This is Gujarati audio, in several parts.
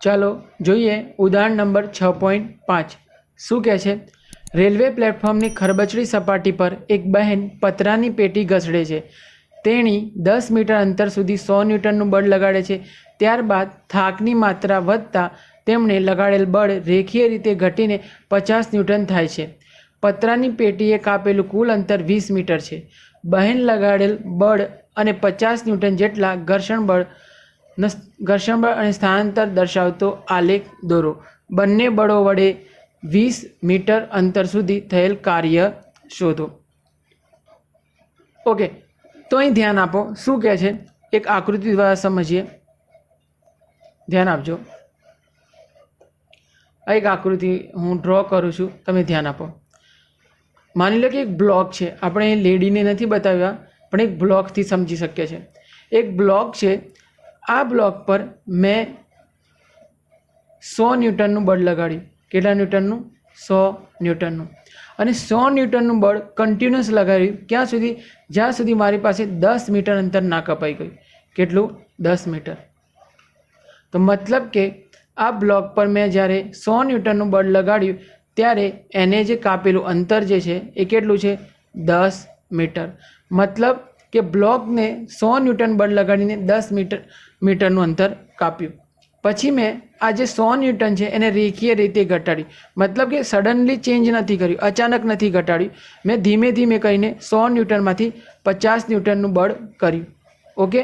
ચાલો જોઈએ ઉદાહરણ નંબર છ પોઈન્ટ પાંચ. શું કહે છે? રેલવે પ્લેટફોર્મની ખરબચડી સપાટી પર એક બહેન પતરાની પેટી ઘસડે છે. તેણી દસ મીટર અંતર સુધી સો ન્યૂટનનું બળ લગાડે છે. ત્યારબાદ થાકની માત્રા વધતા તેમણે લગાડેલ બળ રેખીય રીતે ઘટીને પચાસ ન્યૂટન થાય છે. પતરાની પેટીએ કાપેલું કુલ અંતર વીસ મીટર છે. બહેન લગાડેલ બળ અને પચાસ ન્યૂટન જેટલા ઘર્ષણ બળ નસ- ઘર્ષણ અને સ્થાનાંતર દર્શાવતો આલેખ દોરો. બંને બળો વડે વીસ મીટર અંતર સુધી થયેલ કાર્ય શોધો. ઓકે, તો અહીં ધ્યાન આપો. શું કહે છે? એક આકૃતિ દ્વારા સમજીએ. ધ્યાન આપજો. આ એક આકૃતિ હું ડ્રો કરું છું. તમે ધ્યાન આપો. માની લો કે એક બ્લોક છે. આપણે લેડીને નથી બતાવ્યા, પણ એક બ્લોકથી સમજી શકીએ છીએ. એક બ્લોક છે આ બ્લોક પર મેં સો ન્યૂટનનું બળ લગાડ્યું. કેટલા ન્યૂટનનું? સો ન્યૂટનનું. અને સો ન્યૂટનનું બળ કન્ટિન્યુઅસ લગાવ્યું ક્યાં સુધી? જ્યાં સુધી મારી પાસે દસ મીટર અંતર ના કપાઈ ગયું. કેટલું? દસ મીટર. તો મતલબ કે આ બ્લોક પર મેં જ્યારે સો ન્યૂટનનું બળ લગાડ્યું, ત્યારે એને જે કાપેલું અંતર જે છે, એ કેટલું છે? દસ મીટર. મતલબ કે બ્લોકને સો ન્યૂટન બળ લગાડીને દસ મીટર, મીટરનું અંતર કાપ્યું. પછી મેં આ જે સો ન્યૂટન છે એને રેખીય રીતે ઘટાડ્યું મતલબ કે સડનલી ચેન્જ નથી કર્યું, અચાનક નથી ઘટાડ્યું. મેં ધીમે ધીમે કહીને સો ન્યૂટનમાંથી પચાસ ન્યૂટનનું બળ કર્યું. ઓકે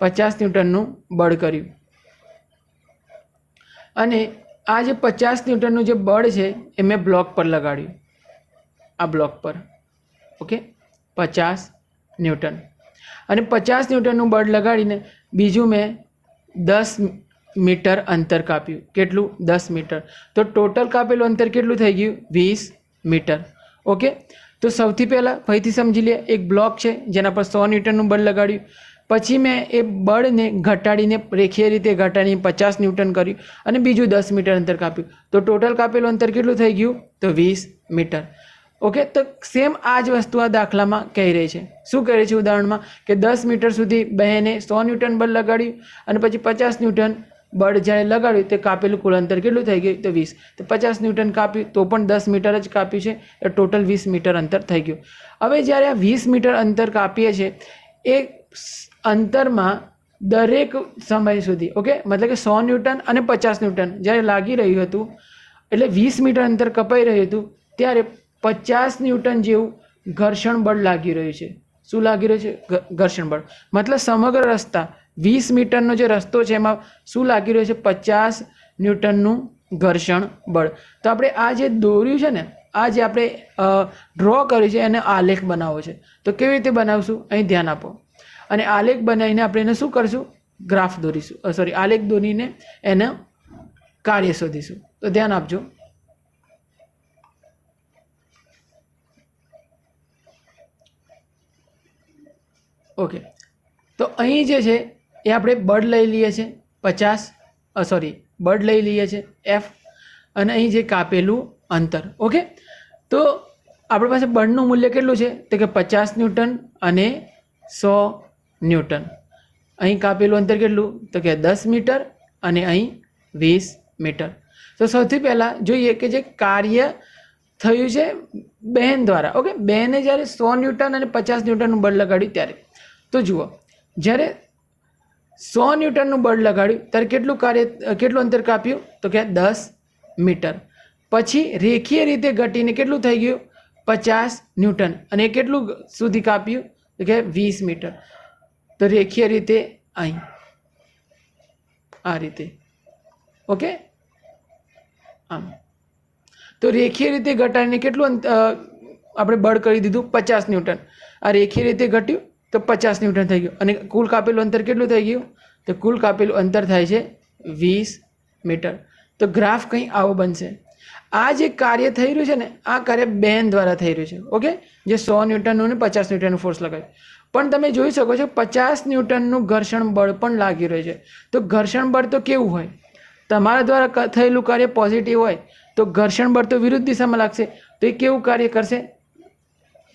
પચાસ ન્યૂટનનું બળ કર્યું. અને આ જે પચાસ ન્યૂટનનું જે બળ છે એ મેં બ્લોક પર લગાડ્યું. આ બ્લોક પર. ઓકે? પચાસ ન્યૂટન. અને પચાસ ન્યૂટનનું બળ લગાડીને બીજું મેં દસ મીટર અંતર કાપ્યું. કેટલું? દસ મીટર. તો ટોટલ કાપેલું અંતર કેટલું થઈ ગયું? વીસ મીટર. ઓકે? તો સૌથી પહેલાં ફરીથી સમજી લે, એક બ્લોક છે જેના પર સો ન્યૂટનનું બળ લગાડ્યું. પછી મેં એ બળને ઘટાડીને રેખીય રીતે ઘટાડીને પચાસ ન્યૂટન કર્યું અને બીજું દસ મીટર અંતર કાપ્યું. તો ટોટલ કાપેલું અંતર કેટલું થઈ ગયું? તો વીસ મીટર. ઓકે, તો સેમ આ જ વસ્તુ આ દાખલામાં કહી રહી છે. શું કહે છે ઉદાહરણમાં? કે દસ મીટર સુધી બહેને સો ન્યૂટન બળ લગાડ્યું અને પછી પચાસ ન્યૂટન બળ જ્યારે લગાડ્યું તે કાપેલું કુલ અંતર કેટલું થઈ ગયું? તો વીસ. તો પચાસ ન્યૂટન કાપ્યું તો પણ દસ મીટર જ કાપ્યું છે. એ ટોટલ વીસ મીટર અંતર થઈ ગયું. હવે જ્યારે આ વીસ મીટર અંતર કાપીએ છીએ, એ અંતરમાં દરેક સમય સુધી, ઓકે? મતલબ કે સો ન્યૂટન અને પચાસ ન્યૂટન જ્યારે લાગી રહ્યું હતું, એટલે વીસ મીટર અંતર કપાઈ રહ્યું હતું, ત્યારે પચાસ ન્યૂટન જેવું ઘર્ષણ બળ લાગી રહ્યું છે. શું લાગી રહ્યું છે? ઘર્ષણ બળ. મતલબ સમગ્ર રસ્તા, વીસ મીટરનો જે રસ્તો છે એમાં શું લાગી રહ્યું છે? પચાસ ન્યૂટનનું ઘર્ષણ બળ. તો આપણે આ જે દોર્યું છે ને, આ જે આપણે ડ્રો કર્યું છે, એને આલેખ બનાવવો છે. તો કેવી રીતે બનાવશું? અહીં ધ્યાન આપો. અને આલેખ બનાવીને આપણે એને શું કરશું? ગ્રાફ દોરીશું. સોરી આલેખ દોરીને એને કાર્ય શોધીશું. તો ધ્યાન આપજો. ઓકે તો અહીં જે છે, એ આપણે બર્ડ લઈ લઈએ છીએ, પચાસ. સોરી બર્ડ લઈ લઈએ છીએ એફ અને અહીં જે કાપેલું અંતર. ઓકે તો આપણી પાસે બળનું મૂલ્ય કેટલું છે? તો કે પચાસ ન્યૂટન અને સો ન્યૂટન. અહીં કાપેલું અંતર કેટલું? તો કે દસ મીટર અને અહીં વીસ મીટર. તો સૌથી પહેલાં જોઈએ કે જે કાર્ય થયું છે બહેન દ્વારા. ઓકે બહેને જ્યારે સો ન્યૂટન અને પચાસ ન્યૂટનનું બળ લગાડ્યું ત્યારે. તો જુઓ, જ્યારે સો ન્યૂટનનું બળ લગાડ્યું, ત્યારે કેટલું કાર્ય, કેટલું અંતર કાપ્યું? તો કે દસ મીટર. પછી રેખીય રીતે ઘટીને કેટલું થઈ ગયું? પચાસ ન્યૂટન. અને એ કેટલું સુધી કાપ્યું? તો કે વીસ મીટર. તો રેખીય રીતે અહીં. આ રીતે. ઓકે? આમ. તો રેખીય રીતે ઘટાડીને કેટલું આપણે બળ કરી દીધું? પચાસ ન્યૂટન. આ રેખીય રીતે ઘટ્યું તો પચાસ ન્યૂટન થઈ ગયું. અને કુલ કાપેલું અંતર કેટલું થઈ ગયું? તો કુલ કાપેલું અંતર થાય છે વીસ મીટર. તો ગ્રાફ કંઈ આવો બનશે. આ જે કાર્ય થઈ રહ્યું છે ને, આ કાર્ય બેન દ્વારા થઈ રહ્યું છે, ઓકે? જે સો ન્યૂટનનું ને પચાસ ન્યૂટનનું ફોર્સ લગાવ્યું. પણ તમે જોઈ શકો છો, પચાસ ન્યૂટનનું ઘર્ષણ બળ પણ લાગી રહ્યું છે. તો ઘર્ષણ બળ તો કેવું હોય? તમારા દ્વારા થયેલું કાર્ય પોઝિટિવ હોય, તો ઘર્ષણ બળ તો વિરુદ્ધ દિશામાં લાગશે. તો એ કેવું કાર્ય કરશે?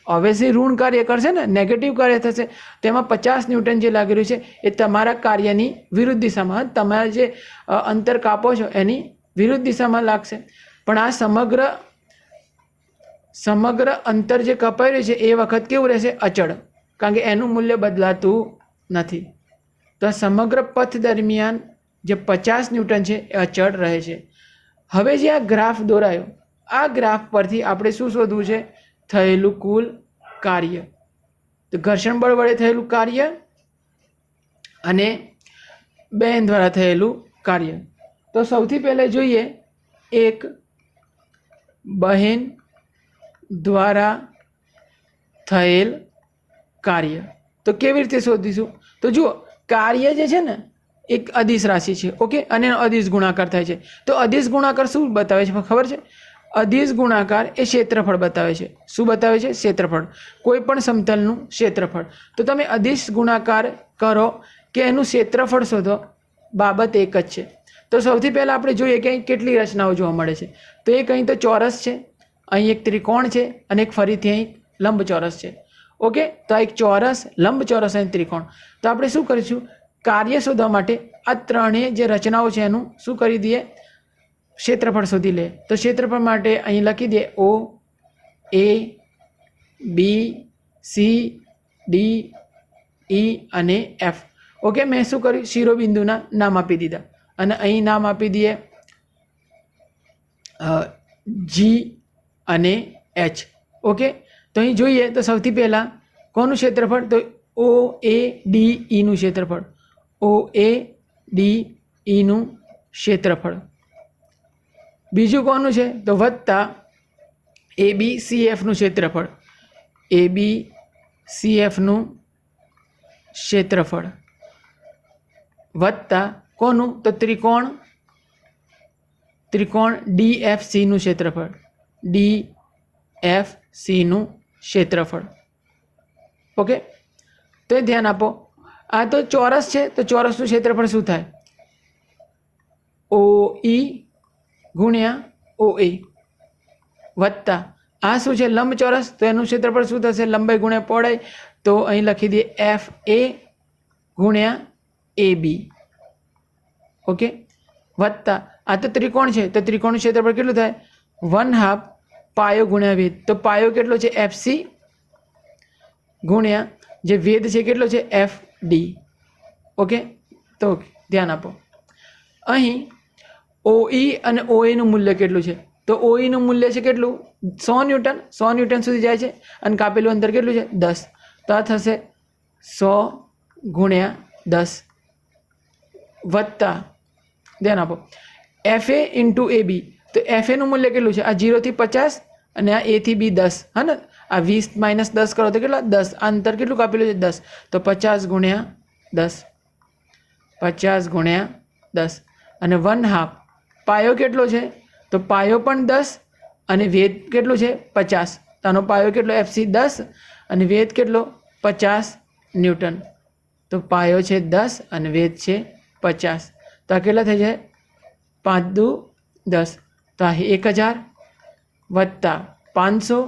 ઓબ્વિયસલી ઋણ કાર્ય કરશે ને નેગેટિવ કાર્ય થશે. તેમાં પચાસ ન્યૂટન જે લાગી રહ્યું છે, એ તમારા કાર્યની વિરુદ્ધ દિશામાં, તમારા જે અંતર કાપો છો, એની વિરુદ્ધ દિશામાં લાગશે. પણ આ સમગ્ર સમગ્ર અંતર જે કપાઈ રહ્યું છે, એ વખત કેવું રહેશે? અચળ. કારણ કે એનું મૂલ્ય બદલાતું નથી. તો સમગ્ર પથ દરમિયાન જે પચાસ ન્યૂટન છે, એ અચળ રહે છે. હવે જે આ ગ્રાફ દોરાયો, આ ગ્રાફ પરથી આપણે શું શોધવું છે? થયેલું કુલ કાર્ય. તો ઘર્ષણ બળ વડે થયેલું કાર્ય અને બેન દ્વારા થયેલું કાર્ય. તો સૌથી પહેલાં જોઈએ, એક બહેન દ્વારા થયેલ કાર્ય. તો કેવી રીતે શોધીશું? તો જુઓ, કાર્ય જે છે ને, એક અધિશ રાશિ છે, ઓકે? અને અધિશ ગુણાકાર થાય છે. તો અધિશ ગુણાકાર શું બતાવે છે? ખબર છે? અધિશ ગુણાકાર એ ક્ષેત્રફળ બતાવે છે. શું બતાવે છે? ક્ષેત્રફળ. કોઈ પણ સમતલનું ક્ષેત્રફળ. તો તમે અધિશ ગુણાકાર કરો કે એનું ક્ષેત્રફળ શોધો. બાબત એક જ છે. તો સૌથી પહેલાં આપણે જોઈએ કે અહીં કેટલી રચનાઓ જોવા મળે છે. તો એક અહીં તો ચોરસ છે, અહીં એક ત્રિકોણ છે અને એક ફરીથી અહીં લંબચોરસ છે. ઓકે? તો આ એક ચોરસ, લંબચોરસ અને ત્રિકોણ. તો આપણે શું કરીશું? કાર્ય શોધવા માટે આ ત્રણેય જે રચનાઓ છે એનું શું કરી દઈએ? ક્ષેત્રફળ શોધી લે તો ક્ષેત્રફળ માટે અહીં લખી દે ઓ એ બી સી ડી ઈ અને એફ ઓકે? મેં શું કર્યું? શિરોબિંદુના નામ આપી દીધા. અને અહીં નામ આપી દઈએ જી અને એચ ઓકે? તો અહીં જોઈએ તો સૌથી પહેલાં કોનું ક્ષેત્રફળ? તો ઓ એ ડી ઈનું ક્ષેત્રફળ. ઓ એ ડી ઈનું ક્ષેત્રફળ. બીજું કોનું છે? તો વત્તા એ બી સી એફનું ક્ષેત્રફળ. એ બી સી એફનું ક્ષેત્રફળ. વત્તા કોનું? તો ત્રિકોણ. ત્રિકોણ ડી એફ સીનું ક્ષેત્રફળ. ડી એફ સીનું ક્ષેત્રફળ. ઓકે? તો એ ધ્યાન આપો. આ તો ચોરસ છે, તો ચોરસનું ક્ષેત્રફળ શું થાય? ઓ ઈ ગુણ્યા ઓ એ વત્તા. આ શું છે? લંબચોરસ. તો એનું ક્ષેત્રફળ શું થશે? લંબાઈ ગુણ્યા પહોળાઈ. તો અહીં લખી દઈએ એફ એ ગુણ્યા એ બી. ઓકે? વત્તા. આ તો ત્રિકોણ છે. તો ત્રિકોણનું ક્ષેત્રફળ કેટલું થાય? વન હાફ પાયો ગુણ્યા વેદ. તો પાયો કેટલો છે? એફસી ગુણ્યા જે વેદ છે કેટલો છે? F D okay? તો ધ્યાન આપો. અહીં ઓઈ અને ઓએનું મૂલ્ય કેટલું છે? તો ઓઈનું મૂલ્ય છે કેટલું? સો ન્યૂટન. સો ન્યૂટન સુધી જાય છે. અને કાપેલું અંતર કેટલું છે? દસ. તો આ થશે સો ગુણ્યા દસ. વત્તા. ધ્યાન આપો. એફ એ ઇન્ટુ એ બી તો એફ એનું મૂલ્ય કેટલું છે? આ જીરોથી પચાસ અને આ એથી બી દસ. હા ને આ વીસ માઇનસ દસ કરો તો કેટલા? દસ. આ અંતર કેટલું કાપેલું છે? દસ. તો પચાસ ગુણ્યા દસ. પચાસ ગુણ્યા દસ. અને વન હાફ પાયો કેટલો છે? તો પાયો પણ દસ અને વેદ કેટલું છે? પચાસ. આનો પાયો કેટલો? એફસી દસ અને વેદ કેટલો? પચાસ ન્યૂટન. તો પાયો છે દસ અને વેદ છે પચાસ. તો આ કેટલા થઈ જાય? પાંચ દુ દસ. તો આ એક હજાર વત્તા પાંચસો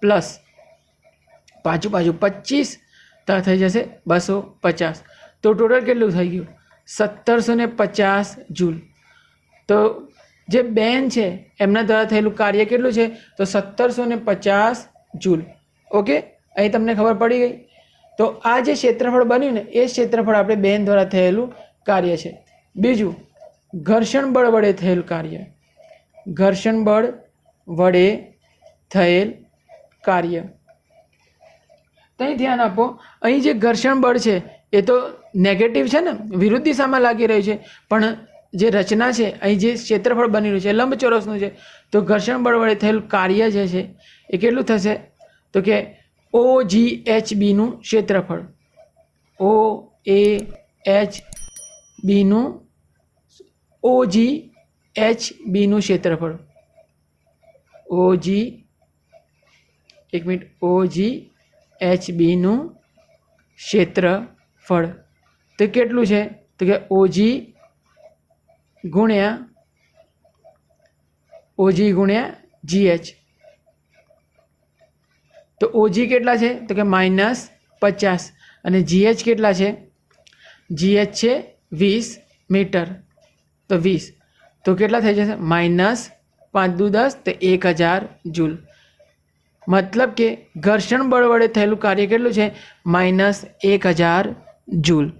પ્લસ પાછું પાછું પચીસ. તો થઈ જશે બસો પચાસ. તો ટોટલ કેટલું થઈ ગયું? સત્તરસો ને પચાસ જૂલ. તો જે બેન છે, એમના દ્વારા થયેલું કાર્ય કેટલું છે? તો સત્તરસો ને પચાસ જૂલ. ઓકે? અહીં તમને ખબર પડી ગઈ? તો આ જે ક્ષેત્રફળ બન્યું ને, એ ક્ષેત્રફળ આપણે બેન દ્વારા થયેલું કાર્ય છે. બીજું, ઘર્ષણ બળ વડે થયેલ કાર્ય. ઘર્ષણ બળ વડે થયેલ કાર્ય. ત્યાં ધ્યાન આપો, અહીં જે ઘર્ષણ બળ છે, એ તો નેગેટિવ છે ને, વિરુદ્ધ દિશામાં લાગી રહ્યું છે. પણ જે રચના છે, અહીં જે ક્ષેત્રફળ બની રહ્યું છે લંબચોરસનું છે. તો ઘર્ષણ બળ વડે થયેલું કાર્ય જે છે, એ કેટલું થશે? તો કે ઓ જી એચ બીનું ક્ષેત્રફળ. ઓ એ એચ બીનું ઓ જી એચ બીનું ક્ષેત્રફળ. ઓ જી એક મિનિટ ઓ જી એચ બીનું ક્ષેત્રફળ. તે કેટલું છે? તો કે ઓજી ગુણ્યા ઓજી ગુણ્યા જીએચ તો ઓજી કેટલા છે? તો કે માઇનસ પચાસ. અને જીએચ કેટલા છે? જીએચ છે વીસ મીટર. તો વીસ. તો કેટલા થઈ જશે? માઇનસ પાંચ દુ દસ, તો એક હજાર જૂલ. મતલબ કે ઘર્ષણ બળ વડે થયેલું કાર્ય કેટલું છે? માઇનસ એક હજાર જૂલ.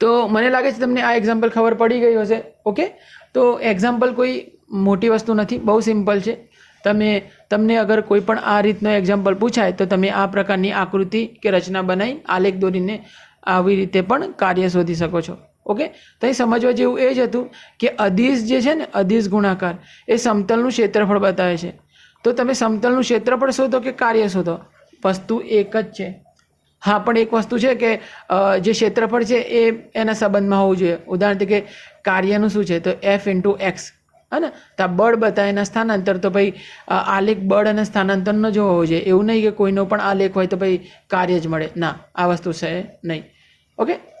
તો મને લાગે છે તમને આ એક્ઝામ્પલ ખબર પડી ગઈ હશે, ઓકે? તો એક્ઝામ્પલ કોઈ મોટી વસ્તુ નથી, બહુ સિમ્પલ છે. તમે, તમને અગર કોઈ પણ આ રીતનો એક્ઝામ્પલ પૂછાય, તો તમે આ પ્રકારની આકૃતિ કે રચના બનાવી, આલેખ દોરીને આવી રીતે પણ કાર્ય શોધી શકો છો. ઓકે? તો અહીં સમજવા જેવું એ જ હતું કે અદિશ જે છે ને, અદિશ ગુણાકાર, એ સમતલનું ક્ષેત્રફળ બતાવે છે. તો તમે સમતલનું ક્ષેત્રફળ શોધો કે કાર્ય શોધો? વસ્તુ એક જ છે. હા, પણ એક વસ્તુ છે કે જે ક્ષેત્રફળ છે એ એના સંબંધમાં હોવું જોઈએ. ઉદાહરણ તરીકે કાર્યનું શું છે? તો એફ ઇન્ટુ એક્સ હા ને? તો આ બળ બતાવે એના સ્થાનાંતર. તો ભાઈ આલેખ બળ અને સ્થાનાંતરનો જો હોવો જોઈએ એવું નહીં કે કોઈનો પણ આલેખ હોય તો ભાઈ કાર્ય જ મળે. ના, આ વસ્તુ છે નહીં. ઓકે?